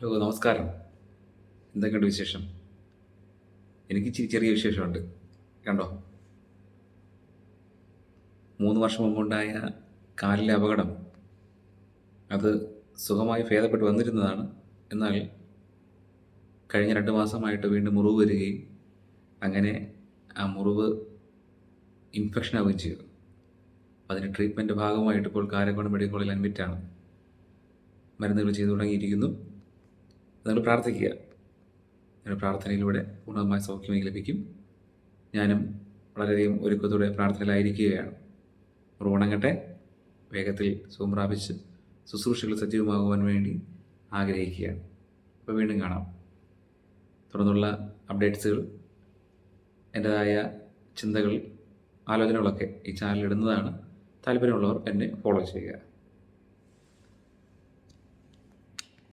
Hello നമസ്കാരം. എന്തൊക്കെയുണ്ട് വിശേഷം? എനിക്ക് ഇച്ചിരി ചെറിയ വിശേഷമുണ്ട്. കണ്ടോ? മൂന്ന് വർഷം മുമ്പുണ്ടായ കാലിലെ അപകടം. അത് സുഖമായി ഭേദപ്പെട്ട് വന്നിരുന്നതാണ്. എന്നാൽ കഴിഞ്ഞ രണ്ട് മാസമായിട്ട് വീണ്ടും മുറിവ് വരികയും അങ്ങനെ ആ മുറിവ് ഇൻഫെക്ഷൻ ആവുകയും ചെയ്തു. അതിന് ട്രീറ്റ്മെന്റ് ഭാഗമായിട്ട് ഇപ്പോൾ കാരക്കോട് മെഡിക്കൽ കോളേജിൽ അഡ്മിറ്റാണ് മരുന്നുകൾ ചെയ്തു തുടങ്ങിയിരിക്കുന്നു. നിങ്ങൾ പ്രാർത്ഥിക്കുക. നിങ്ങളുടെ പ്രാർത്ഥനയിലൂടെ പൂർണമായ സൗഖ്യം ലഭിക്കും. ഞാനും വളരെയധികം ഒരുക്കത്തോടെ പ്രാർത്ഥനയിലായിരിക്കുകയാണ്. ഉണങ്ങട്ടെ വേഗത്തിൽ സുഖം പ്രാപിച്ച് ശുശ്രൂഷകൾ സജീവമാകുവാൻ വേണ്ടി ആഗ്രഹിക്കുകയാണ്. അപ്പോൾ വീണ്ടും കാണാം. തുടർന്നുള്ള അപ്ഡേറ്റ്സുകൾ എന്റെതായ ചിന്തകൾ ആലോചനകളൊക്കെ ഈ ചാനലിൽ ഇടുന്നതാണ്. താല്പര്യമുള്ളവർ എന്നെ ഫോളോ ചെയ്യുക.